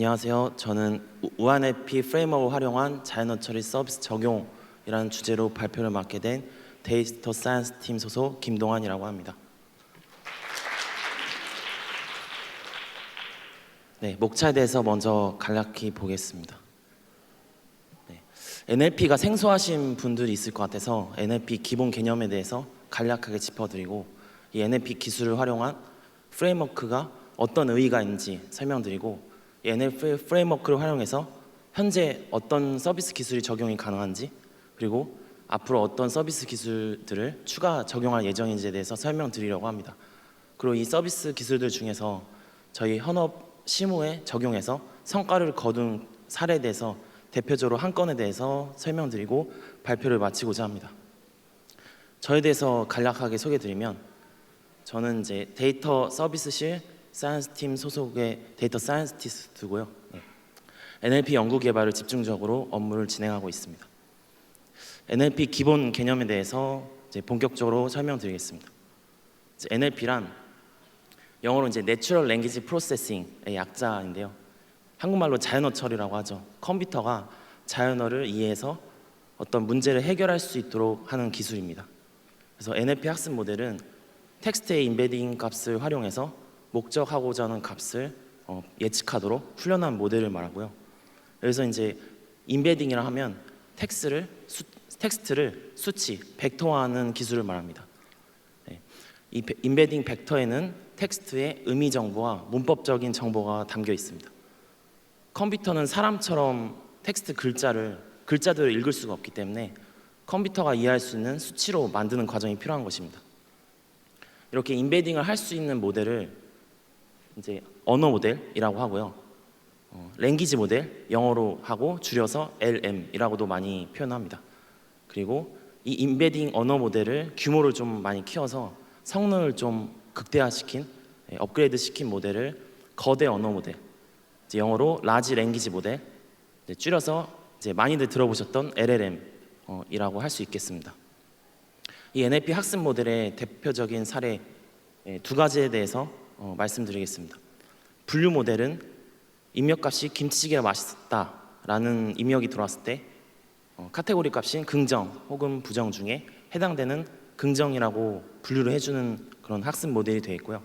안녕하세요. 저는 우- 우한에피 프레임워크를 활용한 자연어 처리 서비스 적용이라는 주제로 발표를 맡게 된 데이터 사이언스 팀 소속 김동환이라고 합니다. 네, 목차에 대해서 먼저 간략히 보겠습니다. 네, NLP가 생소하신 분들이 있을 것 같아서 NLP 기본 개념에 대해서 간략하게 짚어드리고 이 NLP 기술을 활용한 프레임워크가 어떤 의의가 있는지 설명드리고 이 NLP 프레임워크를 활용해서 현재 어떤 서비스 기술이 적용이 가능한지 그리고 앞으로 어떤 서비스 기술들을 추가 적용할 예정인지에 대해서 설명드리려고 합니다. 그리고 이 서비스 기술들 중에서 저희 현업 실무에 적용해서 성과를 거둔 사례에 대해서 대표적으로 한 건에 대해서 설명드리고 발표를 마치고자 합니다. 저에 대해서 간략하게 소개드리면 저는 이제 데이터 서비스실 사이언스 팀 소속의 데이터 사이언티스트고요. 네. NLP 연구 개발을 집중적으로 업무를 진행하고 있습니다. NLP 기본 개념에 대해서 이제 본격적으로 설명드리겠습니다. NLP란 영어로 이제 Natural Language Processing의 약자인데요. 한국말로 자연어 처리라고 하죠. 컴퓨터가 자연어를 이해해서 어떤 문제를 해결할 수 있도록 하는 기술입니다. 그래서 NLP 학습 모델은 텍스트의 인베딩 값을 활용해서 목적하고자 하는 값을 어, 예측하도록 훈련한 모델을 말하고요. 그래서 이제 인베딩이라 하면 텍스트를 수, 텍스트를 수치, 벡터화하는 기술을 말합니다. 네. 이 베- 인베딩 벡터에는 텍스트의 의미 정보와 문법적인 정보가 담겨 있습니다. 컴퓨터는 사람처럼 텍스트 글자를 글자대로 읽을 수가 없기 때문에 컴퓨터가 이해할 수 있는 수치로 만드는 과정이 필요한 것입니다. 이렇게 인베딩을 할 수 있는 모델을 이제 언어 모델이라고 하고요. 어, 랭귀지 모델 영어로 하고 줄여서 LM이라고도 많이 표현합니다. 그리고 이 인베딩 언어 모델을 규모를 좀 많이 키워서 성능을 좀 극대화시킨 예, 업그레이드 시킨 모델을 거대 언어 모델 영어로 라지 랭귀지 모델 줄여서 이제 많이들 들어보셨던 LLM 어, 이라고 할 수 있겠습니다. 이 NLP 학습 모델의 대표적인 사례 예, 두 가지에 대해서 어, 말씀드리겠습니다. 분류 모델은 입력값이 김치찌개가 맛있다라는 입력이 들어왔을 때 어, 카테고리 값인 긍정 혹은 부정 중에 해당되는 긍정이라고 분류를 해주는 그런 학습 모델이 되어 있고요.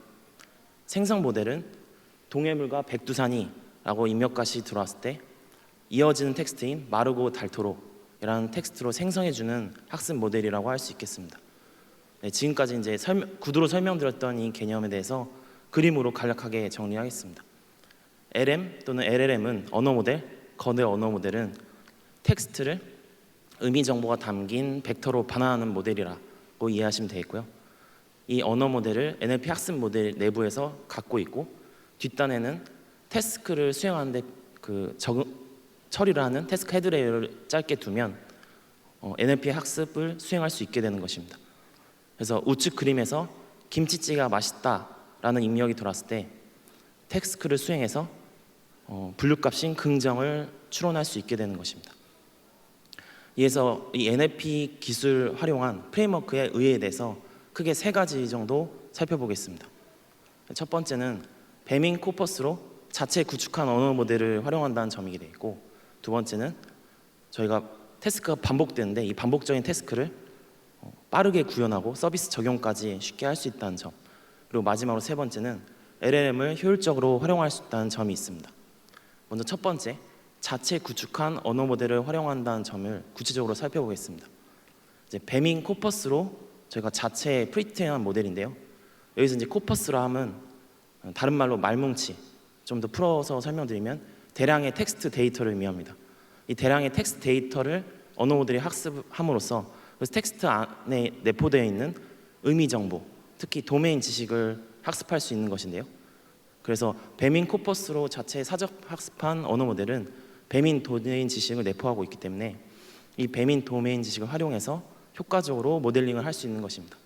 생성 모델은 동해물과 백두산이라고 입력값이 들어왔을 때 이어지는 텍스트인 마르고 닳도록이라는 텍스트로 생성해주는 학습 모델이라고 할 수 있겠습니다. 네, 지금까지 이제 설명- 구두로 설명드렸던 이 개념에 대해서 그림으로 간략하게 정리하겠습니다. LM 또는 LLM은 언어 모델, 거대 언어 모델은 텍스트를 의미 정보가 담긴 벡터로 반환하는 모델이라고 이해하시면 되겠고요. 이 언어 모델을 NLP 학습 모델 내부에서 갖고 있고 뒷단에는 태스크를 수행하는데 그 적응, 처리를 하는 태스크 헤드 레이어를 짧게 두면 어, NLP 학습을 수행할 수 있게 되는 것입니다. 그래서 우측 그림에서 김치찌개가 맛있다 라는 입력이 들어왔을 때 태스크를 수행해서 어, 분류값인 긍정을 추론할 수 있게 되는 것입니다. 이에서 이 NLP 기술 활용한 프레임워크의 의의에 대해서 크게 세 가지 정도 살펴보겠습니다. 첫 번째는 배민 코퍼스로 자체 구축한 언어 모델을 활용한다는 점이 되어 있고 두 번째는 저희가 태스크가 반복되는데 이 반복적인 태스크를 어, 빠르게 구현하고 서비스 적용까지 쉽게 할 수 있다는 점 그리고 마지막으로 세 번째는 LLM을 효율적으로 활용할 수 있다는 점이 있습니다. 먼저 첫 번째 자체 구축한 언어 모델을 활용한다는 점을 구체적으로 살펴보겠습니다. 이제 배민 코퍼스로 저희가 자체 프리트한 모델인데요. 여기서 이제 코퍼스라 함은 어, 다른 말로 말뭉치 좀 더 풀어서 설명드리면 대량의 텍스트 데이터를 의미합니다. 이 대량의 텍스트 데이터를 언어 모델이 학습함으로써 그 텍스트 안에 내포되어 있는 의미 정보, 특히 도메인 지식을 학습할 수 있는 것인데요. 그래서 배민 코퍼스로 자체 사적 학습한 언어 모델은 배민 도메인 지식을 내포하고 있기 때문에 이 배민 도메인 지식을 활용해서 효과적으로 모델링을 할 수 있는 것입니다.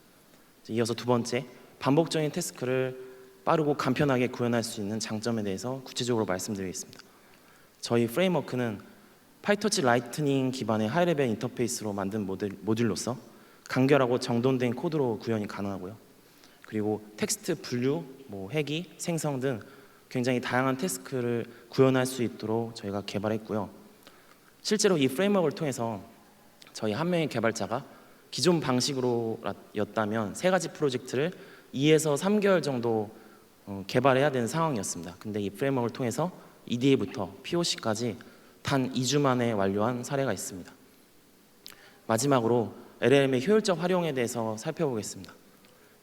이어서 두 번째, 반복적인 태스크를 빠르고 간편하게 구현할 수 있는 장점에 대해서 구체적으로 말씀드리겠습니다. 저희 프레임워크는 파이터치 라이트닝 기반의 하이레벨 인터페이스로 만든 모델, 모듈로서 간결하고 정돈된 코드로 구현이 가능하고요. 그리고 텍스트 분류, 뭐 회기, 생성 등 굉장히 다양한 태스크를 구현할 수 있도록 저희가 개발했고요. 실제로 이 프레임워크를 통해서 저희 한 명의 개발자가 기존 방식으로였다면 세 가지 프로젝트를 2에서 3개월 정도 어, 개발해야 되는 상황이었습니다. 근데 이 프레임워크를 통해서 EDA부터 POC까지 단 2주 만에 완료한 사례가 있습니다. 마지막으로 LLM의 효율적 활용에 대해서 살펴보겠습니다.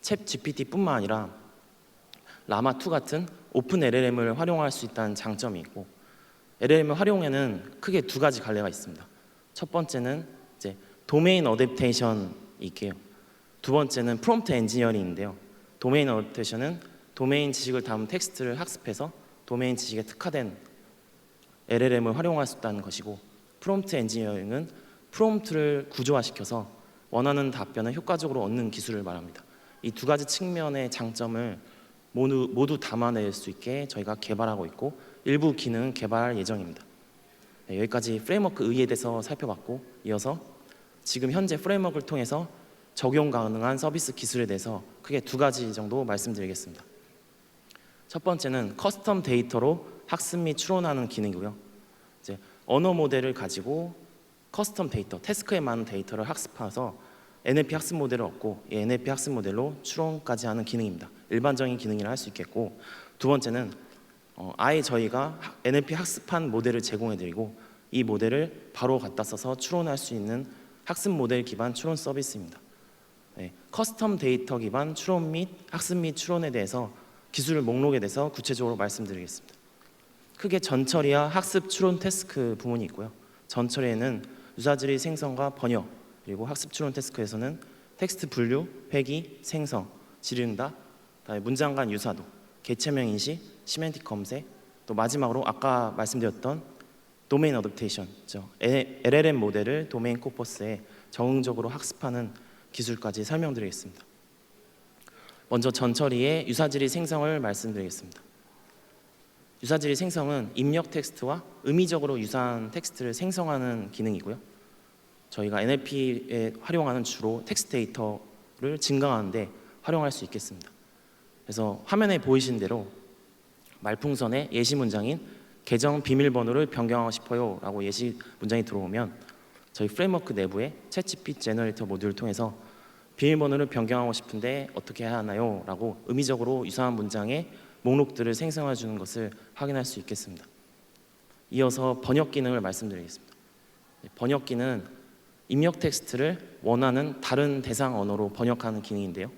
챗 GPT뿐만 아니라 라마2 같은 오픈 LLM을 활용할 수 있다는 장점이 있고 LLM의 활용에는 크게 두 가지 갈래가 있습니다. 첫 번째는 이제 도메인 어댑테이션이 있게요. 두 번째는 프롬프트 엔지니어링인데요. 도메인 어댑테이션은 도메인 지식을 담은 텍스트를 학습해서 도메인 지식에 특화된 LLM을 활용할 수 있다는 것이고 프롬프트 엔지니어링은 프롬프트를 구조화시켜서 원하는 답변을 효과적으로 얻는 기술을 말합니다. 이 두 가지 측면의 장점을 모두, 모두 담아낼 수 있게 저희가 개발하고 있고 일부 기능 개발 예정입니다. 네, 여기까지 프레임워크 의의에 대해서 살펴봤고 이어서 지금 현재 프레임워크를 통해서 적용 가능한 서비스 기술에 대해서 크게 두 가지 정도 말씀드리겠습니다. 첫 번째는 커스텀 데이터로 학습 및 추론하는 기능이고요. 이제 언어 모델을 가지고 커스텀 데이터, 태스크에 맞는 데이터를 학습해서 NLP 학습 모델을 얻고 이 NLP 학습 모델로 추론까지 하는 기능입니다. 일반적인 기능이라 할 수 있겠고 두 번째는 어, 아예 저희가 학- NLP 학습한 모델을 제공해드리고 이 모델을 바로 갖다 써서 추론할 수 있는 학습 모델 기반 추론 서비스입니다. 네, 커스텀 데이터 기반 추론 및 학습 및 추론에 대해서 기술 목록에 대해서 구체적으로 말씀드리겠습니다. 크게 전처리와 학습 추론 태스크 부문이 있고요. 전처리에는 유사지리 생성과 번역 그리고 학습 추론 태스크에서는 텍스트 분류, 회기, 생성, 질의응답, 그다음에 문장 간 유사도, 개체명 인식, 시멘틱 검색, 또 마지막으로 아까 말씀드렸던 도메인 어댑테이션, 죠 LLM 모델을 도메인 코퍼스에 적응적으로 학습하는 기술까지 설명드리겠습니다. 먼저 전처리의 유사지리 생성을 말씀드리겠습니다. 유사지리 생성은 입력 텍스트와 의미적으로 유사한 텍스트를 생성하는 기능이고요. 저희가 NLP에 활용하는 주로 텍스트 데이터를 증강하는데 활용할 수 있겠습니다. 그래서 화면에 보이신 대로 말풍선의 예시 문장인 계정 비밀번호를 변경하고 싶어요 라고 예시 문장이 들어오면 저희 프레임워크 내부에 챗GPT 제너레이터 모듈을 통해서 비밀번호를 변경하고 싶은데 어떻게 해야 하나요? 라고 의미적으로 유사한 문장의 목록들을 생성해 주는 것을 확인할 수 있겠습니다. 이어서 번역 기능을 말씀드리겠습니다. 네, 번역기는 입력 텍스트를 원하는 다른 대상 언어로 번역하는 기능인데요.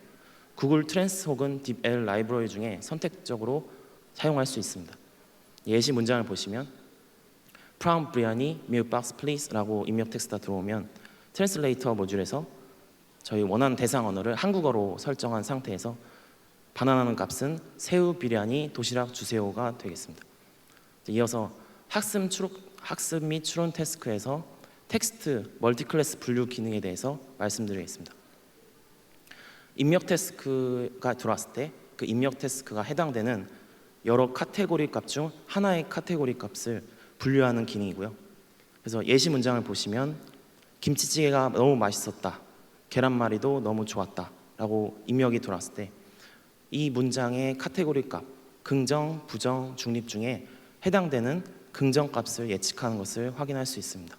구글 트랜스 혹은 딥L 라이브러리 중에 선택적으로 사용할 수 있습니다. 예시 문장을 보시면 프라운 브리아니 밀박스 플리즈라고 입력 텍스트가 들어오면 트랜슬레이터 모듈에서 저희 원하는 대상 언어를 한국어로 설정한 상태에서 반환하는 값은 새우 비리아니 도시락 주세요가 되겠습니다. 이어서 학습 추론, 학습 및 추론 태스크에서 텍스트 멀티클래스 분류 기능에 대해서 말씀드리겠습니다. 입력 태스크가 들어왔을 때 그 입력 태스크가 해당되는 여러 카테고리 값 중 하나의 카테고리 값을 분류하는 기능이고요. 그래서 예시 문장을 보시면 김치찌개가 너무 맛있었다. 계란말이도 너무 좋았다 라고 입력이 들어왔을 때 이 문장의 카테고리 값 긍정, 부정, 중립 중에 해당되는 긍정 값을 예측하는 것을 확인할 수 있습니다.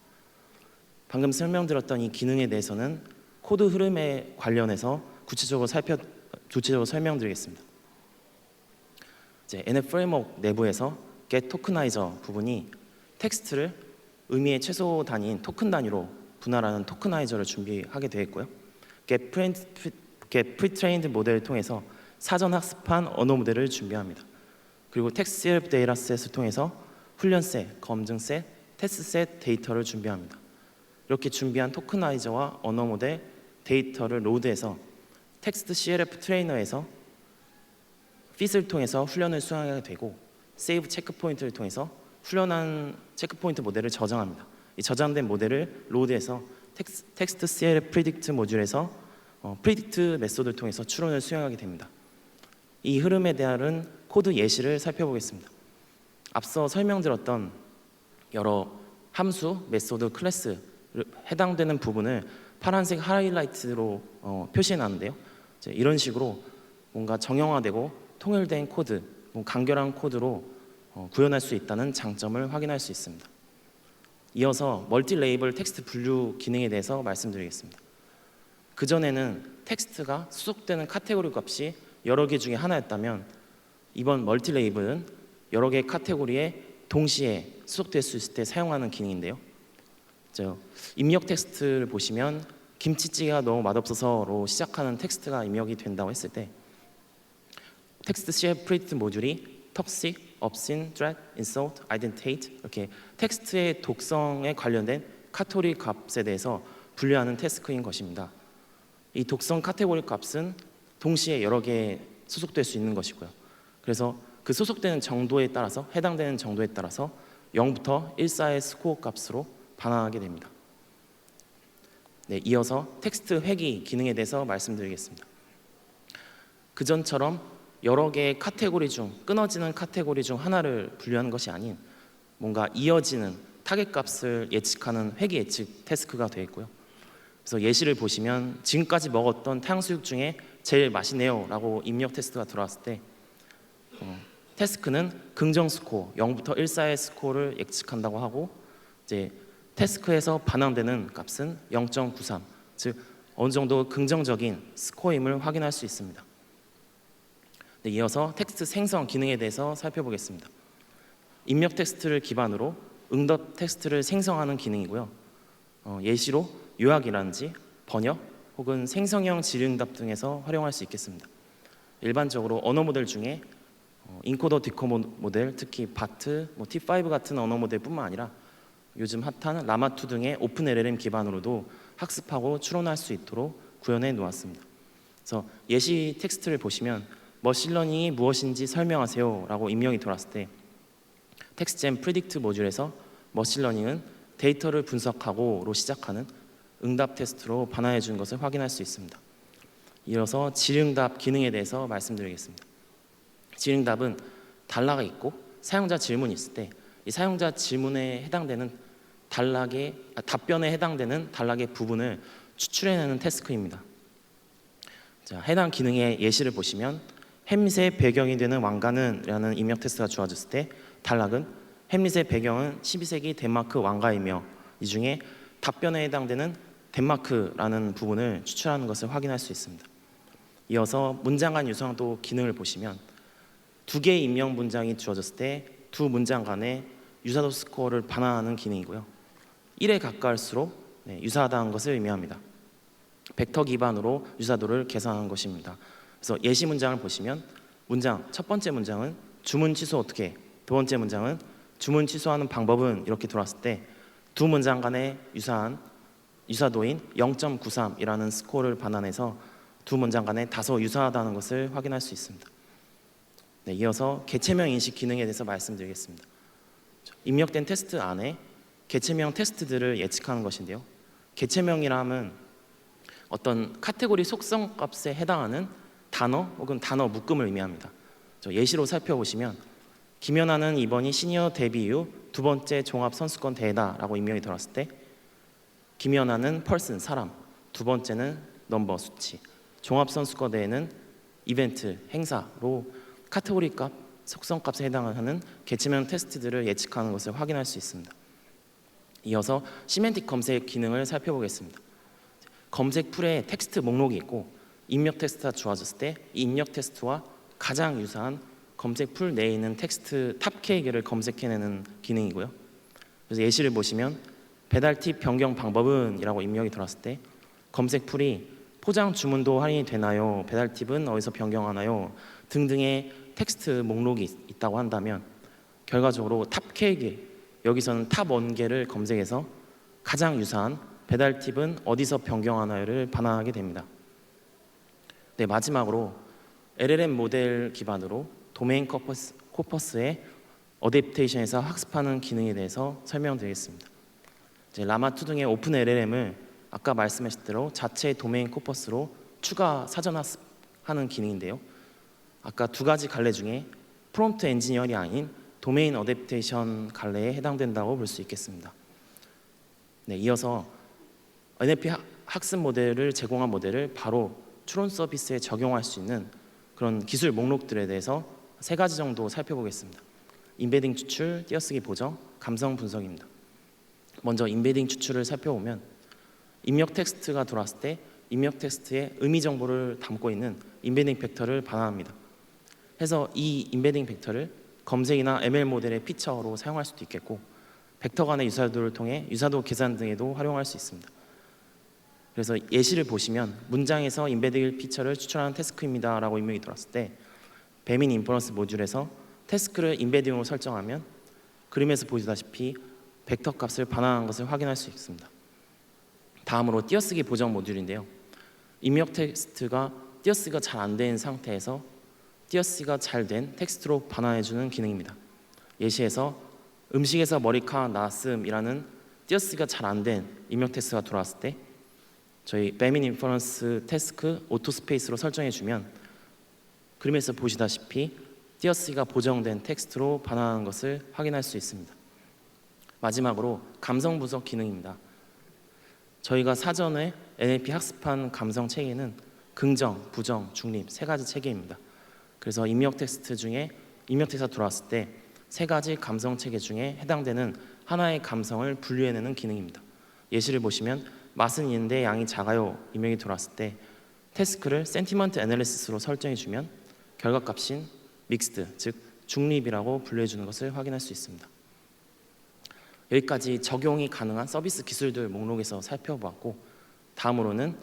방금 설명드렸던 이 기능에 대해서는 코드 흐름에 관련해서 구체적으로 살펴 구체적으로 설명드리겠습니다. 이제 NF 프레임워크 내부에서 get 토크나이저 부분이 텍스트를 의미의 최소 단위인 토큰 단위로 분할하는 토크나이저를 준비하게 되어 있고요. get, pre, get pre-trained 모델을 통해서 사전 학습한 언어 모델을 준비합니다. 그리고 텍스트 데이터셋을 통해서 훈련셋, 검증셋, 테스트셋 데이터를 준비합니다. 이렇게 준비한 토크나이저와 언어 모델 데이터를 로드해서 텍스트 CLF 트레이너에서 핏을 통해서 훈련을 수행하게 되고 세이브 체크 포인트를 통해서 훈련한 체크 포인트 모델을 저장합니다. 이 저장된 모델을 로드해서 텍스, 텍스트 CLF 프리딕트 모듈에서 어, 프리딕트 메소드를 통해서 추론을 수행하게 됩니다. 이 흐름에 대한 코드 예시를 살펴보겠습니다. 앞서 설명드렸던 여러 함수, 메소드, 클래스 해당되는 부분을 파란색 하이라이트로 어, 표시해 놨는데요. 이제 이런 식으로 뭔가 정형화되고 통일된 코드 뭐 간결한 코드로 어, 구현할 수 있다는 장점을 확인할 수 있습니다. 이어서 멀티 레이블 텍스트 분류 기능에 대해서 말씀드리겠습니다. 그 전에는 텍스트가 수속되는 카테고리 값이 여러 개 중에 하나였다면 이번 멀티 레이블은 여러 개의 카테고리에 동시에 수속될 수 있을 때 사용하는 기능인데요. 저 입력 텍스트를 보시면 김치찌개가 너무 맛없어서로 시작하는 텍스트가 입력이 된다고 했을 때 텍스트 세퍼레이트 모듈이 toxic, obscene, threat, insult, identitate 이렇게 텍스트의 독성에 관련된 카테고리 값에 대해서 분류하는 태스크인 것입니다. 이 독성 카테고리 값은 동시에 여러 개 소속될 수 있는 것이고요. 그래서 그 소속되는 정도에 따라서 해당되는 정도에 따라서 0부터 1 사이의 스코어 값으로 반환하게 됩니다. 네, 이어서 텍스트 회귀 기능에 대해서 말씀드리겠습니다. 그 전처럼 여러 개의 카테고리 중 끊어지는 카테고리 중 하나를 분류하는 것이 아닌 뭔가 이어지는 타겟 값을 예측하는 회귀 예측 태스크가 되어 있고요. 그래서 예시를 보시면 지금까지 먹었던 탕수육 중에 제일 맛있네요라고 입력 테스트가 들어왔을 때 어, 태스크는 긍정 스코어 0부터 1 사이의 스코어를 예측한다고 하고 이제 태스크에서 반환되는 값은 0.93, 즉 어느 정도 긍정적인 스코어임을 확인할 수 있습니다. 네, 이어서 텍스트 생성 기능에 대해서 살펴보겠습니다. 입력 텍스트를 기반으로 응답 텍스트를 생성하는 기능이고요. 어, 예시로 요약이라든지 번역 혹은 생성형 질응답 등에서 활용할 수 있겠습니다. 일반적으로 언어 모델 중에 어, 인코더 디코더 모델, 특히 바트, 뭐 T5 같은 언어 모델뿐만 아니라 요즘 핫한 라마2 등의 오픈 LLM 기반으로도 학습하고 추론할 수 있도록 구현해 놓았습니다. 그래서 예시 텍스트를 보시면 머신러닝이 무엇인지 설명하세요라고 입력이 들어왔을 때 텍스트젠 프리딕트 모듈에서 머신러닝은 데이터를 분석하고로 시작하는 응답 테스트로 반환해 준 것을 확인할 수 있습니다. 이어서 질응답 기능에 대해서 말씀드리겠습니다. 질응답은 단락이 있고 사용자 질문이 있을 때 이 사용자 질문에 해당되는 단락의 아, 답변에 해당되는 단락의 부분을 추출해내는 태스크입니다. 자, 해당 기능의 예시를 보시면 햄릿의 배경이 되는 왕가는라는 입력 테스트가 주어졌을 때 단락은 햄릿의 배경은 12세기 덴마크 왕가이며 이 중에 답변에 해당되는 덴마크라는 부분을 추출하는 것을 확인할 수 있습니다. 이어서 문장 간 유사도 기능을 보시면 두 개의 입력 문장이 주어졌을 때 두 문장 간의 유사도 스코어를 반환하는 기능이고요. 1에 가까울수록 네, 유사하다는 것을 의미합니다. 벡터 기반으로 유사도를 계산하는 것입니다. 그래서 예시 문장을 보시면 문장 첫 번째 문장은 주문 취소 어떻게 두 번째 문장은 주문 취소하는 방법은 이렇게 들어왔을 때 두 문장 간의 유사한 유사도인 0.93이라는 스코어를 반환해서 두 문장 간에 다소 유사하다는 것을 확인할 수 있습니다. 네, 이어서 개체명 인식 기능에 대해서 말씀드리겠습니다. 입력된 테스트 안에 개체명 테스트들을 예측하는 것인데요. 개체명이라면 어떤 카테고리 속성 값에 해당하는 단어 혹은 단어 묶음을 의미합니다. 예시로 살펴보시면 김연아는 이번이 시니어 데뷔 이후 두 번째 종합 선수권 대회다라고 입력이 들어왔을 때 김연아는 펄슨 사람, 두 번째는 넘버 수치, 종합 선수권 대회는 이벤트 행사로 카테고리 값, 속성 값에 해당하는 개체명 테스트들을 예측하는 것을 확인할 수 있습니다. 이어서 시멘틱 검색 기능을 살펴보겠습니다. 검색 풀에 텍스트 목록이 있고 입력 테스트가 주어졌을 때 이 입력 테스트와 가장 유사한 검색 풀 내에 있는 텍스트 탑 K개를 검색해내는 기능이고요. 그래서 예시를 보시면 배달 팁 변경 방법은 이라고 입력이 들어왔을 때 검색 풀이 포장 주문도 할인이 되나요? 배달 팁은 어디서 변경하나요? 등등의 텍스트 목록이 있- 있다고 한다면 결과적으로 탑 K개 여기서는 탑 원개를 검색해서 가장 유사한 배달 팁은 어디서 변경하나요를 반환하게 됩니다. 네, 마지막으로 LLM 모델 기반으로 도메인 코퍼스, 코퍼스의 어댑테이션에서 학습하는 기능에 대해서 설명드리겠습니다. 이제 라마2 등의 오픈 LLM을 아까 말씀하신 대로 자체 도메인 코퍼스로 추가 사전 학습하는 기능인데요. 아까 두 가지 갈래 중에 프롬프트 엔지니어링이 아닌 도메인 어댑테이션 갈래에 해당된다고 볼 수 있겠습니다. 네, 이어서 NLP 학- 학습 모델을 제공한 모델을 바로 추론 서비스에 적용할 수 있는 그런 기술 목록들에 대해서 세 가지 정도 살펴보겠습니다. 인베딩 추출, 띄어쓰기 보정, 감성 분석입니다. 먼저 인베딩 추출을 살펴보면 입력 텍스트가 들어왔을 때 입력 텍스트에 의미 정보를 담고 있는 인베딩 벡터를 반환합니다. 해서 이 인베딩 벡터를 검색이나 ML 모델의 피처로 사용할 수도 있겠고 벡터 간의 유사도를 통해 유사도 계산 등에도 활용할 수 있습니다. 그래서 예시를 보시면 문장에서 인베딩 피처를 추출하는 태스크입니다 라고 입력이 들어왔을 때 배민 인퍼런스 모듈에서 태스크를 인베딩으로 설정하면 그림에서 보시다시피 벡터 값을 반환한 것을 확인할 수 있습니다. 다음으로 띄어쓰기 보정 모듈인데요. 입력 텍스트가 띄어쓰기가 잘 안 된 상태에서 띄어쓰기가 잘 된 텍스트로 반환해주는 기능입니다. 예시에서 음식에서 머리카락 나왔음이라는 띄어쓰기가 잘 안 된 입력 텍스트가 들어왔을 때 저희 배민 인퍼런스 태스크 오토 스페이스로 설정해주면 그림에서 보시다시피 띄어쓰기가 보정된 텍스트로 반환하는 것을 확인할 수 있습니다. 마지막으로 감성 분석 기능입니다. 저희가 사전에 NLP 학습한 감성 체계는 긍정, 부정, 중립 세 가지 체계입니다. 그래서 입력 텍스트 중에 입력 텍스트가 들어왔을 때 세 가지 감성 체계 중에 해당되는 하나의 감성을 분류해내는 기능입니다. 예시를 보시면 맛은 있는데 양이 작아요 입력이 들어왔을 때 태스크를 센티먼트 애널리시스로 설정해 주면 결과값인 믹스드 즉 중립이라고 분류해 주는 것을 확인할 수 있습니다. 여기까지 적용이 가능한 서비스 기술들 목록에서 살펴보았고 다음으로는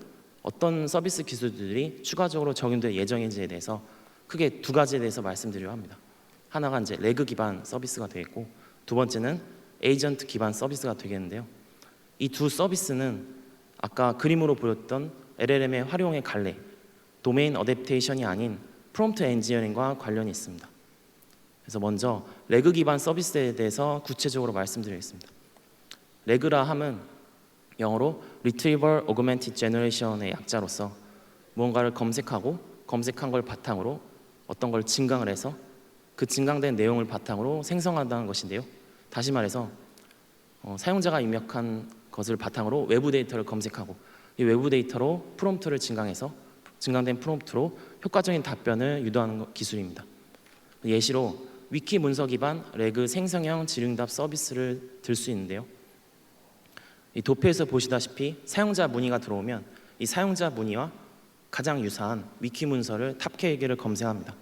어떤 서비스 기술들이 추가적으로 적용될 예정인지에 대해서 크게 두 가지에 대해서 말씀드리려 합니다. 하나가 이제 레그 기반 서비스가 되겠고 두 번째는 에이전트 기반 서비스가 되겠는데요. 이 두 서비스는 아까 그림으로 보였던 LLM의 활용의 갈래, 도메인 어댑테이션이 아닌 프롬프트 엔지니어링과 관련이 있습니다. 그래서 먼저 레그 기반 서비스에 대해서 구체적으로 말씀드리겠습니다. 레그라 함은 영어로 Retrieval Augmented Generation의 약자로서 무언가를 검색하고 검색한 걸 바탕으로 어떤 걸 증강을 해서 그 증강된 내용을 바탕으로 생성한다는 것인데요. 다시 말해서 어, 사용자가 입력한 것을 바탕으로 외부 데이터를 검색하고 이 외부 데이터로 프롬프트를 증강해서 증강된 프롬프트로 효과적인 답변을 유도하는 것- 기술입니다. 예시로 위키 문서 기반 레그 생성형 질응답 서비스를 들 수 있는데요. 이 도표에서 보시다시피 사용자 문의가 들어오면 이 사용자 문의와 가장 유사한 위키 문서를 탑케이기를 검색합니다.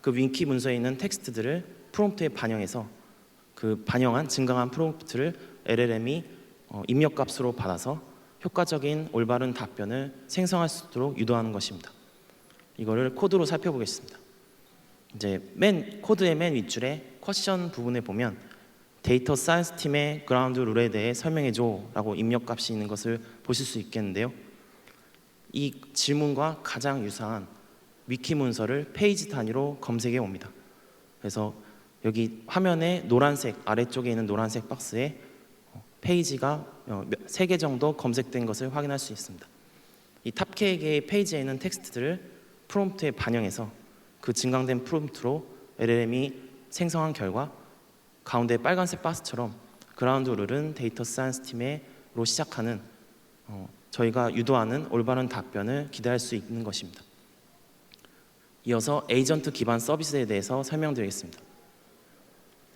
그 위키 문서에 있는 텍스트들을 프롬프트에 반영해서 그 반영한 증강한 프롬프트를 LLM이 어, 입력 값으로 받아서 효과적인 올바른 답변을 생성할 수 있도록 유도하는 것입니다. 이거를 코드로 살펴보겠습니다. 이제 맨 코드의 맨 윗줄에 쿼션 부분에 보면 데이터 사이언스 팀의 그라운드 룰에 대해 설명해 줘라고 입력 값이 있는 것을 보실 수 있겠는데요. 이 질문과 가장 유사한 위키 문서를 페이지 단위로 검색해 옵니다. 그래서 여기 화면에 노란색 아래쪽에 있는 노란색 박스에 어, 페이지가 세 개 정도 검색된 것을 확인할 수 있습니다. 이 탑케이의 페이지에 있는 텍스트들을 프롬프트에 반영해서 그 증강된 프롬프트로 LLM이 생성한 결과 가운데 빨간색 박스처럼 그라운드 룰은 데이터 사이언스 팀으로 시작하는 어, 저희가 유도하는 올바른 답변을 기대할 수 있는 것입니다. 이어서 에이전트 기반 서비스에 대해서 설명드리겠습니다.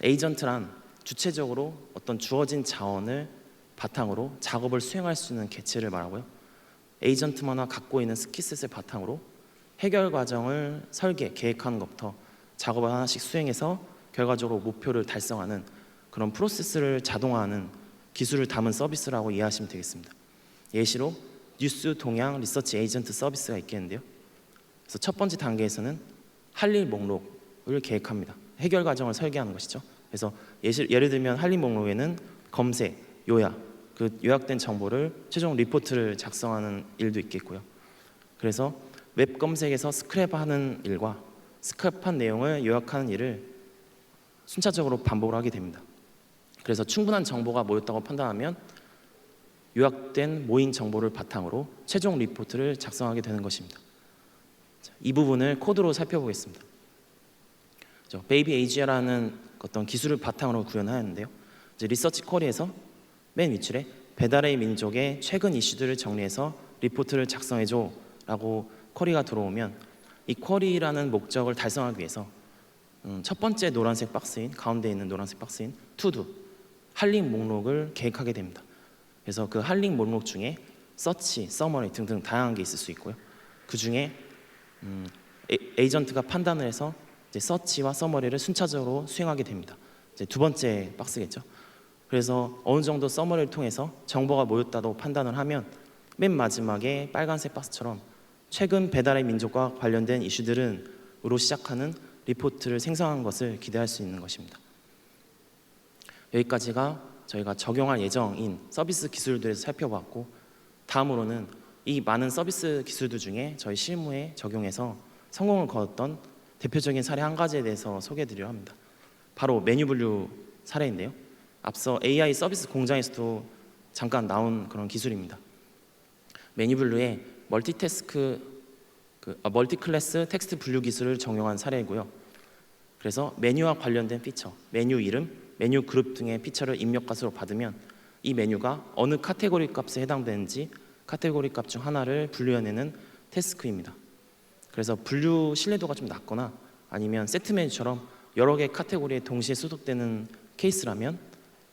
에이전트란 주체적으로 어떤 주어진 자원을 바탕으로 작업을 수행할 수 있는 개체를 말하고요. 에이전트마다 갖고 있는 스킬셋을 바탕으로 해결 과정을 설계, 계획하는 것부터 작업을 하나씩 수행해서 결과적으로 목표를 달성하는 그런 프로세스를 자동화하는 기술을 담은 서비스라고 이해하시면 되겠습니다. 예시로 뉴스 동향 리서치 에이전트 서비스가 있겠는데요. 그래서 첫 번째 단계에서는 할 일 목록을 계획합니다. 해결 과정을 설계하는 것이죠. 그래서 예시, 예를 들면 할 일 목록에는 검색, 요약, 그 요약된 정보를 최종 리포트를 작성하는 일도 있겠고요. 그래서 웹 검색에서 스크랩하는 일과 스크랩한 내용을 요약하는 일을 순차적으로 반복을 하게 됩니다. 그래서 충분한 정보가 모였다고 판단하면 요약된 모인 정보를 바탕으로 최종 리포트를 작성하게 되는 것입니다. 자, 이 부분을 코드로 살펴보겠습니다. 저 베이비 에이지라는 어떤 기술을 바탕으로 구현하였는데요. 리서치 쿼리에서 맨 윗줄에 배달의 민족의 최근 이슈들을 정리해서 리포트를 작성해줘라고 쿼리가 들어오면 이 쿼리라는 목적을 달성하기 위해서 음, 첫 번째 노란색 박스인 가운데 있는 노란색 박스인 투두 할링 목록을 계획하게 됩니다. 그래서 그 할링 목록 중에 서치, 서머리 등등 다양한 게 있을 수 있고요. 그 중에 음, 에, 에이전트가 판단을 해서 이제 서치와 서머리를 순차적으로 수행하게 됩니다. 이제 두 번째 박스겠죠. 그래서 어느 정도 서머리를 통해서 정보가 모였다고 판단을 하면 맨 마지막에 빨간색 박스처럼 최근 배달의 민족과 관련된 이슈들은으로 시작하는 리포트를 생성한 것을 기대할 수 있는 것입니다. 여기까지가 저희가 적용할 예정인 서비스 기술들을 살펴봤고 다음으로는 이 많은 서비스 기술들 중에 저희 실무에 적용해서 성공을 거뒀던 대표적인 사례 한 가지에 대해서 소개해드리려 합니다. 바로 메뉴 분류 사례인데요. 앞서 AI 서비스 공장에서도 잠깐 나온 그런 기술입니다. 메뉴 분류에 멀티태스크 그, 아, 멀티클래스 텍스트 분류 기술을 적용한 사례이고요. 그래서 메뉴와 관련된 피처, 메뉴 이름, 메뉴 그룹 등의 피처를 입력 값으로 받으면 이 메뉴가 어느 카테고리 값에 해당되는지 카테고리 값 중 하나를 분류해내는 태스크입니다. 그래서 분류 신뢰도가 좀 낮거나 아니면 세트 메뉴처럼 여러 개 카테고리에 동시에 소속되는 케이스라면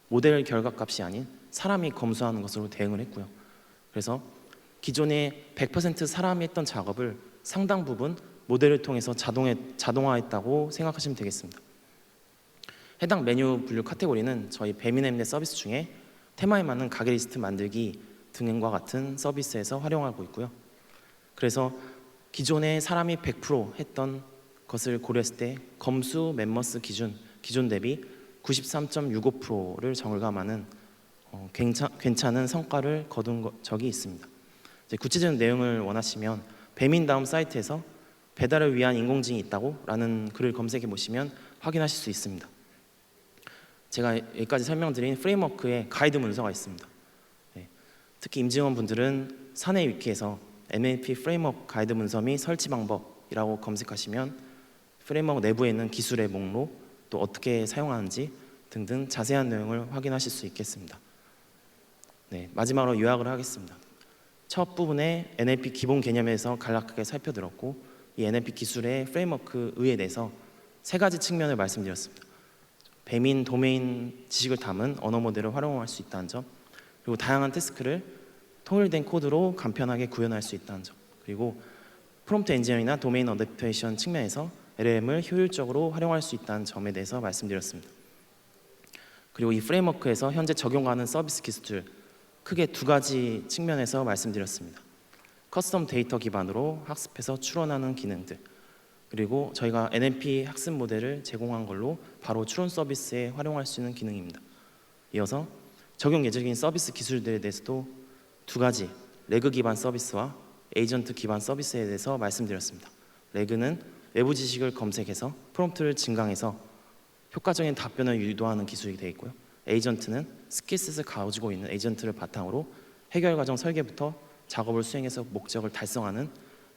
모델 결과 값이 아닌 사람이 검수하는 것으로 대응을 했고요. 그래서 기존에 100% 사람이 했던 작업을 상당 부분 모델을 통해서 자동화했다고 생각하시면 되겠습니다. 해당 메뉴 분류 카테고리는 저희 배민앱넷 서비스 중에 테마에 맞는 가게 리스트 만들기 등과 같은 서비스에서 활용하고 있고요. 그래서 기존에 사람이 100% 했던 것을 고려했을 때 검수 멤버스 기준 기존 대비 93.65%를 정을감하는 어, 괜찮, 괜찮은 성과를 거둔 거- 적이 있습니다. 구체적인 내용을 원하시면 배민 다음 사이트에서 배달을 위한 인공지능이 있다고 라는 글을 검색해 보시면 확인하실 수 있습니다. 제가 여기까지 설명드린 프레임워크에 가이드 문서가 있습니다. 네. 특히 임직원 분들은 사내 위키에서 NLP 프레임워크 가이드 문서 및 설치 방법이라고 검색하시면 프레임워크 내부에 있는 기술의 목록 또 어떻게 사용하는지 등등 자세한 내용을 확인하실 수 있겠습니다. 네, 마지막으로 요약을 하겠습니다. 첫 부분에 NLP 기본 개념에서 간략하게 살펴들었고 이 NLP 기술의 프레임워크에 대해서 세 가지 측면을 말씀드렸습니다. 배민 도메인 지식을 담은 언어 모델을 활용할 수 있다는 점, 그리고 다양한 태스크를 통일된 코드로 간편하게 구현할 수 있다는 점, 그리고 프롬프트 엔지니어링이나 도메인 어댑테이션 측면에서 LLM을 효율적으로 활용할 수 있다는 점에 대해서 말씀드렸습니다. 그리고 이 프레임워크에서 현재 적용하는 서비스 기술들 크게 두 가지 측면에서 말씀드렸습니다. 커스텀 데이터 기반으로 학습해서 추론하는 기능들 그리고 저희가 NLP 학습 모델을 제공한 걸로 바로 추론 서비스에 활용할 수 있는 기능입니다. 이어서 적용 예정인 서비스 기술들에 대해서도 두 가지 레그 기반 서비스와 에이전트 기반 서비스에 대해서 말씀드렸습니다. 레그는 외부 지식을 검색해서 프롬프트를 증강해서 효과적인 답변을 유도하는 기술이 되어 있고요. 에이전트는 스킬셋을 가지고 있는 에이전트를 바탕으로 해결 과정 설계부터 작업을 수행해서 목적을 달성하는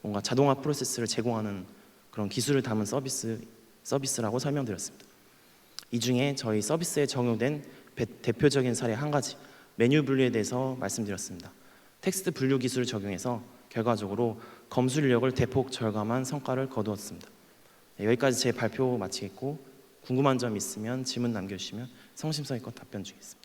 뭔가 자동화 프로세스를 제공하는 그런 기술을 담은 서비스 서비스라고 설명드렸습니다. 이 중에 저희 서비스에 적용된 배- 대표적인 사례 한 가지 메뉴 분류에 대해서 말씀드렸습니다. 텍스트 분류 기술을 적용해서 결과적으로 검술력을 대폭 절감한 성과를 거두었습니다. 네, 여기까지 제 발표 마치겠고 궁금한 점 있으면 질문 남겨주시면 성심성의껏 답변 주겠습니다.